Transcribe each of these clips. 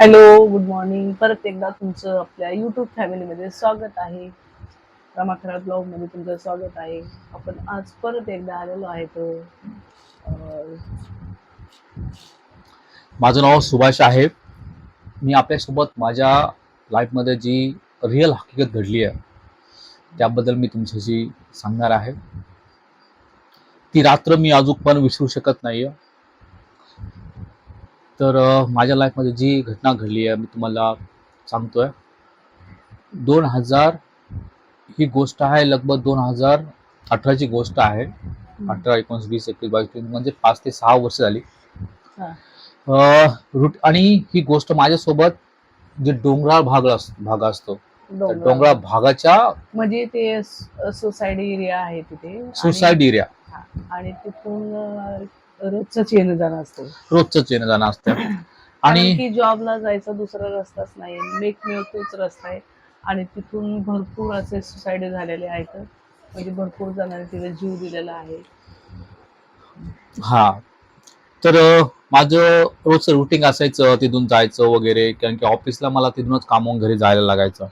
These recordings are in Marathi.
Hello good morning. परत एकदा तुमचं आपल्या युट्यूब फॅमिलीमध्ये स्वागत आहे. रमाखरा ब्लॉगमध्ये तुमचं स्वागत आहे. आपण आज परत एकदा आलेलो आहे तो माझं नाव सुभाष आहे. मी आपल्यासोबत माझ्या लाईफमध्ये जी रिअल हकीकत घडली आहे त्याबद्दल मी तुमच्याशी सांगणार आहे. ती रात्र मी अजून पण विसरू शकत नाही आहे तर माझ्या लाईफमध्ये जी घटना घडली आहे मी तुम्हाला सांगतोय. दोन हजार ही गोष्ट आहे लगभग दोन हजार अठराची गोष्ट आहे. अठरा एकोणीस वीस एकवीस बावीस तेवीस, म्हणजे पाच ते सहा वर्ष झाली. अं, रुट आणि ही गोष्ट माझ्यासोबत जे डोंगराळ भाग भाग असतो डोंगराळ. भागाच्या म्हणजे ते सोसायटी एरिया आहे तिथे. सुसाईड एरिया हा, आणि तिथून रोजच येणं जाणं असतं. रोजच येणं जाणं असतं. आणि की जॉबला जायचा दुसरा रस्ताच नाही मेकमेव तोच रस्ता आहे. आणि तिथून भरपूर असे सुसाईड झालेले आहेत. म्हणजे भरपूर जणांनी तिथे जीव दिलेला आहे. हा. तर माझं रोजचं रुटीन असायचं तिथून जायचं वगैरे. कारण की ऑफिसला मला तिथूनच कामावून घरी जायला लागायचं.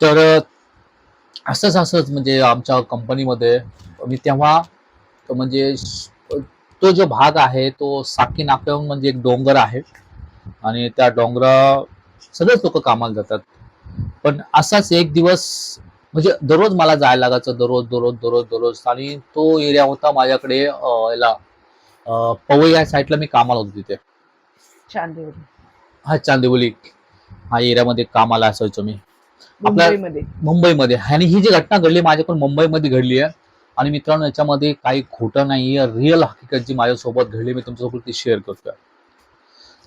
तर असंच असंच म्हणजे आमच्या कंपनीमध्ये मी तेव्हा म्हणजे तो जो भाग आहे तो साकी नाक्याहून म्हणजे एक डोंगर आहे. आणि त्या डोंगरा सगळेच लोक कामाला जातात. पण असाच एक दिवस म्हणजे दररोज मला जायला लागायचं दररोज दररोज दररोज दररोज. आणि तो एरिया होता माझ्याकडे याला पवई या साईडला मी कामाला होतो तिथे. चांदेवली. हा चांदिवली. हा एरियामध्ये कामाला असायचो मी. आपल्या- मुंबईमध्ये. मुंबईमध्ये. आणि ही जी घटना घडली माझ्याकडून मुंबईमध्ये घडली आहे. आणि मित्रांनो याच्यामध्ये काही खोटं नाही आहे रिअल हकीकत जी माझ्यासोबत घडली मी तुमच्यासोबत ती शेअर करतोय.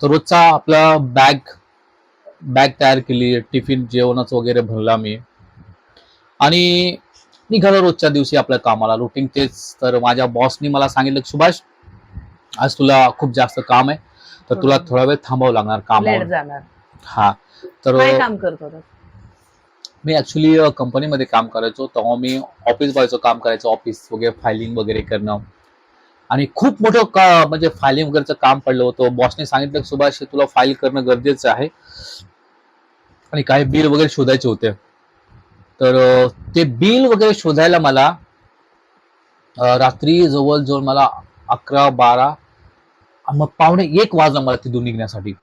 तर रोजचा आपला बॅग बॅग तयार केली टिफिन जेवणाचं वगैरे भरला मी. आणि निघालो रोजच्या दिवशी आपल्या कामाला. रुटीन तेच. तर माझ्या बॉसनी मला सांगितलं की सुभाष आज तुला खूप जास्त काम आहे. तर तुला थोडा वेळ थांबावं लागणार जाणार. हा. तर काम करत मी ऍक्च्युली कंपनीमध्ये काम करायचो. तेव्हा मी ऑफिस बॉयचं काम करायचो. ऑफिस वगैरे फायलिंग वगैरे करणं. आणि खूप मोठं का म्हणजे फायलिंग वगैरेचं काम पडलं होतं. बॉसने सांगितलं की सुभाष तुला फाईल करणं गरजेचं आहे. आणि काही बिल वगैरे शोधायचे होते. तर ते बिल वगैरे शोधायला मला रात्री जवळजवळ मला अकरा बारा मग पावणे एक वाजला मला तिथून निघण्यासाठी.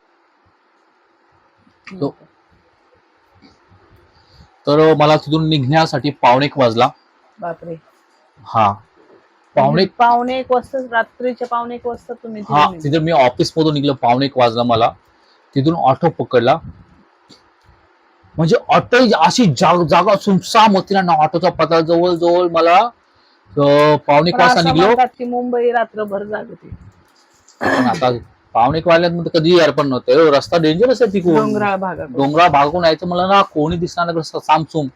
तर मला तिथून निघण्यासाठी पावणे एक वाजला. बापरे. हा. पावणे पावणे एक वाजता रात्रीच्या पावणे एक वाजता तुम्ही हा. तिथे मी ऑफिस मधून निघलो पावणे एक वाजला मला. तिथून ऑटो पकडला. म्हणजे ऑटो अशी जाग जागा सुमसाम होती ना ऑटोचा पत्ता जवळ जवळ मला अं, पावणे एक पण वाजता असं निघलो. म्हणतात की मुंबई रात्रभर जागते. पण आता पावणे एक वाजल्यात कधी यार पण नव्हतं. रस्ता डेंजरस आहे तिकडून. डोंगराळ भागात डोंगराळ भागातून यायचं मला ना कोणी दिसणार नाही सामसूम.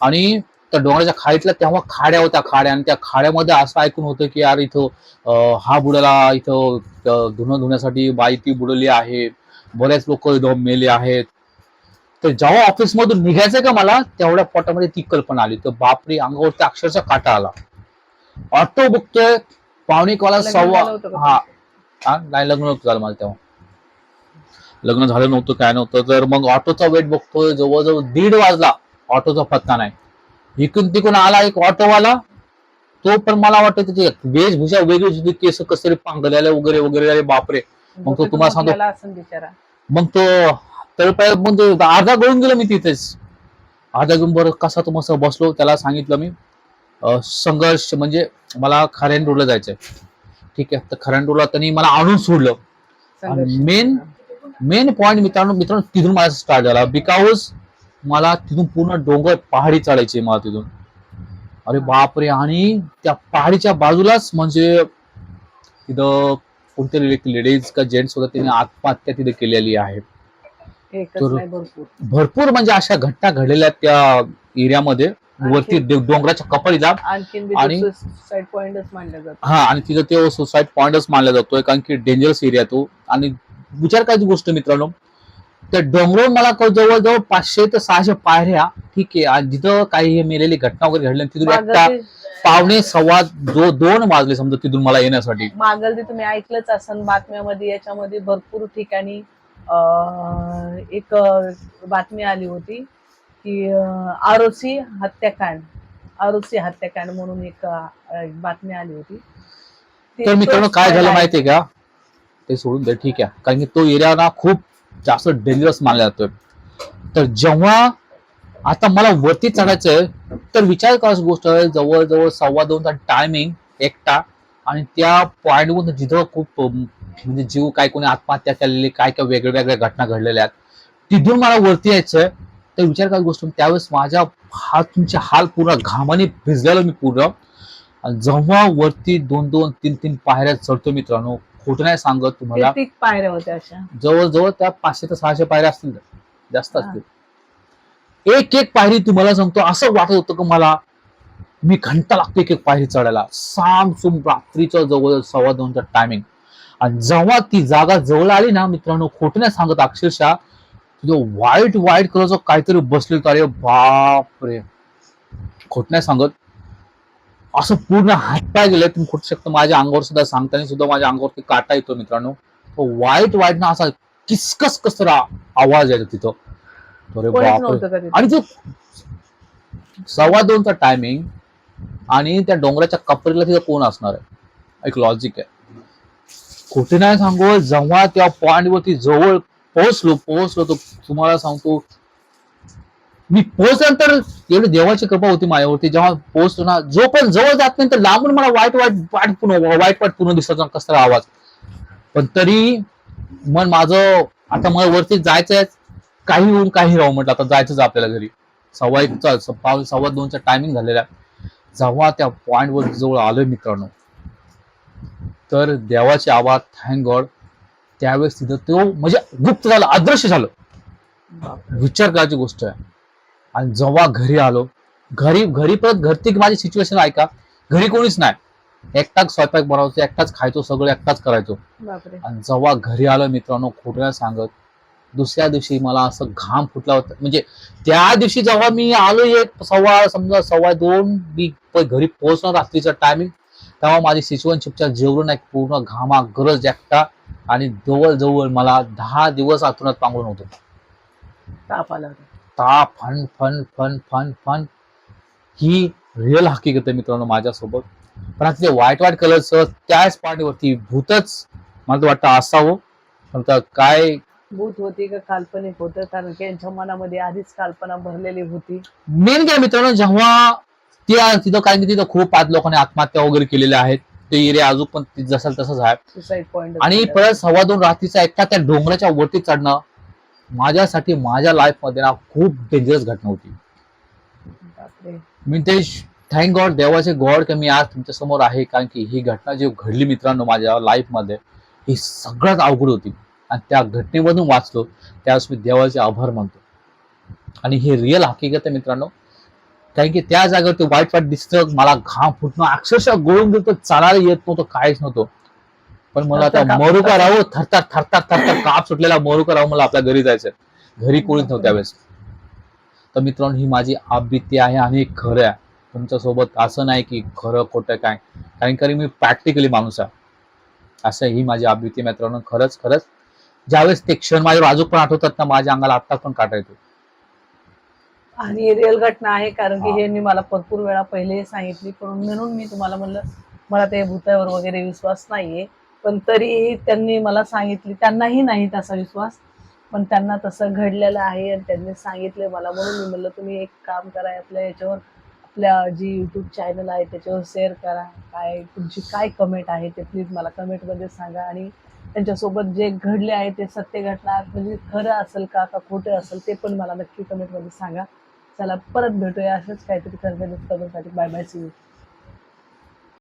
आणि त्या डोंगराच्या खाडीतल्या तेव्हा खाड्या होत्या खाड्या. आणि त्या खाड्यामध्ये असं ऐकून होतं की यार इथं हा बुडाला इथं धुणं धुण्यासाठी बाई ती बुडवली आहे. बरेच लोक इथं मेले आहेत. तर जेव्हा ऑफिस मधून निघायचं का मला तेवढ्या पोटामध्ये ती कल्पना आली. तर बापरे अंगावरती अक्षरशः काटा आला. ऑटो बघतोय पावणे एक वाला लग्न सव्वा हा हा? नाही लग्न नव्हतं झालं माझं तेव्हा. लग्न झालं नव्हतं काय नव्हतं. तर मग ऑटोचा वेट बघतोय जवळजवळ दीड वाजला ऑटोचा पत्ता नाही. इकडून तिकडून आला एक ऑटोवाला. तो पण मला वाटतं त्याची वेशभूषा वेगळीच होती केस कसं तरी पांगलेले वगैरे वगैरे बापरे. मग तो तुम्हाला सांगतो- मग तो तळपाय मग तो अर्धा गळून गेलो मी तिथेच. अर्धा घेऊन बरं कसा तो मस्त बसलो त्याला सांगितलं मी संघर्ष म्हणजे मला खऱ्यान रोडला जायचंय. ठीक आहे. तर खऱ्यान रोडला त्यांनी मला आणून सोडलं. संघर्ष. main- मेन पॉईंट मित्रांनो मित्रांनो तिथून माझा स्टार्ट झाला. बिकॉज मला तिथून पूर्ण डोंगर पहाडी चढायची मला तिथून. अरे बापरे आणि त्या पहाडीच्या बाजूलाच म्हणजे तिथं कोणतरी लेडीज का जेंट्स होता त्यांनी आत्महत्या तिथे केलेली आहे. भरपूर. म्हणजे अशा घटना घडलेल्या त्या एरियामध्ये वरती डोंगराच्या कपाळीला आणखीन आणि- सुसाईड पॉइंटच मानलं जातं हा आणि तिथं ते सुसाईड पॉइंटच मानला जातोय कारण की डेंजरस एरिया तो. आणि विचार करायची गोष्ट मित्रांनो त्या डोंगरावर मला जवळजवळ पाचशे ते सहाशे पायऱ्या ठीक आहे आणि जिथं काही हे मेलेली घटना वगैरे घडल्या तिथून एकटा पावणे सव्वा दो दोन वाजले समजा तिथून मला येण्यासाठी. मागल ते तुम्ही ऐकलंच असन बातम्यामध्ये याच्यामध्ये भरपूर ठिकाणी एक बातमी आली होती. की आरोसी हत्याकांड आरोसी हत्याकांड म्हणून एक बातमी आली होती. तर मित्रांनो काय झालं माहितीये का? ते सोडून दे ठीक आहे. कारण की तो एरिया ना खूप जास्त डेंजरस मानला जातोय. तर जेव्हा आता मला वरती चढायचंय तर विचार करायची गोष्ट आहे जवळजवळ सव्वा दोनचा टायमिंग एकटा. आणि त्या पॉईंटवर जिथं खूप म्हणजे जीव काय कोणी आत्महत्या केलेली काय काय वेगळ्या वेगळ्या घटना घडलेल्या आहेत तिथून मला वरती यायचंय. तर विचार करायची गोष्ट त्यावेळेस माझ्या हात तुमचे हाल पूर्ण घामाने भिजलेलो मी पूर्ण. आणि जेव्हा वरती दोन दोन तीन तीन पायऱ्या चढतो मित्रांनो खोटं नाही सांगत तुम्हाला. पायऱ्या होत्या अशा. जवळजवळ त्या पाचशे ते सहाशे पायऱ्या असतील जास्त असतील. एक एक पायरी तुम्हाला सांगतो असं वाटत होतं की मला मी घंटा लागतो एक एक पायरी चढायला. साम सुम रात्रीचं जवळ सव्वा दोनचा टायमिंग आणि जेव्हा ती जागा जवळ आली ना मित्रांनो खोटं नाही सांगत अक्षरशः. जो व्हाईट व्हाईट कलरचं काहीतरी बसले अरे बापरे. खोट नाही सांगत. असं पूर्ण हातपाय गेले. तुम्ही खोटू शकता माझ्या अंगावर सुद्धा सांगताना सुद्धा माझ्या अंगावरती काटा येतो मित्रांनो. तो व्हाईट व्हाईट ना असा किसकस कस तरी आ- आवाज यायचा तिथं. अरे बापरे. आणि जो सव्वा दोनचा टायमिंग आणि त्या डोंगराच्या कपरीला तिथं कोण असणार आहे? एक लॉजिक आहे. खोटे नाही सांगू. जेव्हा त्या पॉइंट वरती जवळ पोहोचलो पोहोचलो तर तुम्हाला सांगतो. मी पोहोचल्यानंतर एवढी देवाची कृपा होती माझ्यावरती. जेव्हा पोहोचलो ना जो पण जवळ जात नाही तर लांबून मला वाईट वाईट वाट पूर्ण वाईट वाईट पूर्ण दिसत कसला आवाज. पण तरी मन माझं आता मला वरती जायचंय काही होऊन काही राहू म्हटलं. आता जायचंच आपल्याला घरी. सव्वा एकचा स- पाव सव्वा दोनचा टायमिंग झालेला आहे. जेव्हा त्या पॉइंटवर जवळ आलोय मित्रांनो. तर देवाचे आवाज थँक गॉड त्यावेळेस तिथं तो म्हणजे गुप्त झालं अदृश्य झालं. विचार करायची गोष्ट आहे. आणि जेव्हा घरी आलो घरी घरी परत घरती माझी सिच्युएशन ऐका. घरी कोणीच नाही. एकटाच स्वयंपाक बनवायचो एकटाच खायचो सगळं एकटाच करायचो. आणि जेव्हा घरी आलो मित्रांनो खोटं सांगत दुसऱ्या दिवशी मला असं घाम फुटला होता. म्हणजे त्या दिवशी जेव्हा मी आलो एक सव्वा समजा सव्वा दोन मी घरी पोहोचणार रात्रीचं टायमिंग तेव्हा माझी सिच्युएशनशिपच्या जेवढं नाही पूर्ण घामा गरज एकटा आणि जवळ जवळ मला दहा दिवस आतुनात पांगून होतो. ताप आला ताप fun fun fun fun fun. ही रिअल हकीकत आहे मित्रांनो माझ्यासोबत. पण आता ते व्हाईट व्हाईट कलरचं त्याच पार्टीवरती भूतच मला वाटतं असावं. पण काय भूत होती का काल्पनिक होतं? कारण की यांच्या मनामध्ये आधीच कल्पना भरलेली होती. मेन काय मित्रांनो जेव्हा त्या तिथं काय की तिथं खूप पाच लोकांनी आत्महत्या वगैरे केलेल्या आहेत. ते एरिया अजून पण ति- जसं तसंच आहे आणि परत सव्वा दोन रात्रीचा एकटा त्या डोंगराच्या वरती चढणं माझ्यासाठी माझ्या लाईफमध्ये ना खूप डेंजरस घटना होती. मी ते थँक गॉड देवाचे गॉड की मी आज तुमच्यासमोर आहे कारण की ही घटना जी घडली मित्रांनो माझ्या लाईफमध्ये ही सगळ्यात अवघड होती. आणि त्या घटनेमधून वाचलो त्यावेळेस मी देवाचे आभार मानतो. आणि हे रिअल हकीकत आहे मित्रांनो कारण की त्या जागेवरती वाईट वाईट दिसतं मला घाम फुटणं अक्षरशः गोळून गेलं चालायला येत नव्हतं काहीच नव्हतं. पण मला आता थरथर काप मरू का सुटत राहू थरथर थरथर थरथर काप सुटलेला मरू का राहू मला आपल्या घरी जायचं घरी कोणीच नव्हतं त्यावेळेस. तर मित्रांनो ही माझी आपबीती आहे आणि खरं आहे. तुमच्यासोबत असं नाही की खरं खोटं काय. कारण की मी प्रॅक्टिकली माणूस आहे. असं ही माझी आहे मित्रांनो खरंच खरंच. ज्यावेळेस ते क्षण माझ्यावर अजून पण आठवतात ना माझ्या अंगाला आत्ता पण काटा येतो. आणि रिअल घटना आहे कारण की हा. मी मला भरपूर वेळा पहिले सांगितली पण म्हणून मी तुम्हाला म्हणलं मला ते भूतावर वगैरे विश्वास नाहीये. पण तरीही त्यांनी मला सांगितली त्यांनाही नाही तसा विश्वास पण त्यांना तसं घडलेलं आहे आणि त्यांनी सांगितले मला. म्हणून मी म्हणलं तुम्ही एक काम करा आपल्या याच्यावर आपल्या जी युट्यूब चॅनल आहे त्याच्यावर शेअर करा. काय तुमची काय कमेंट आहे ते प्लीज मला कमेंटमध्ये सांगा. आणि त्यांच्यासोबत जे घडले आहे ते सत्य घटना म्हणजे खरं असेल का का खोटं असेल ते पण मला नक्की कमेंटमध्ये सांगा. चला परत भेटूया असंच काहीतरी करण्यासाठी बाय बाय सी यू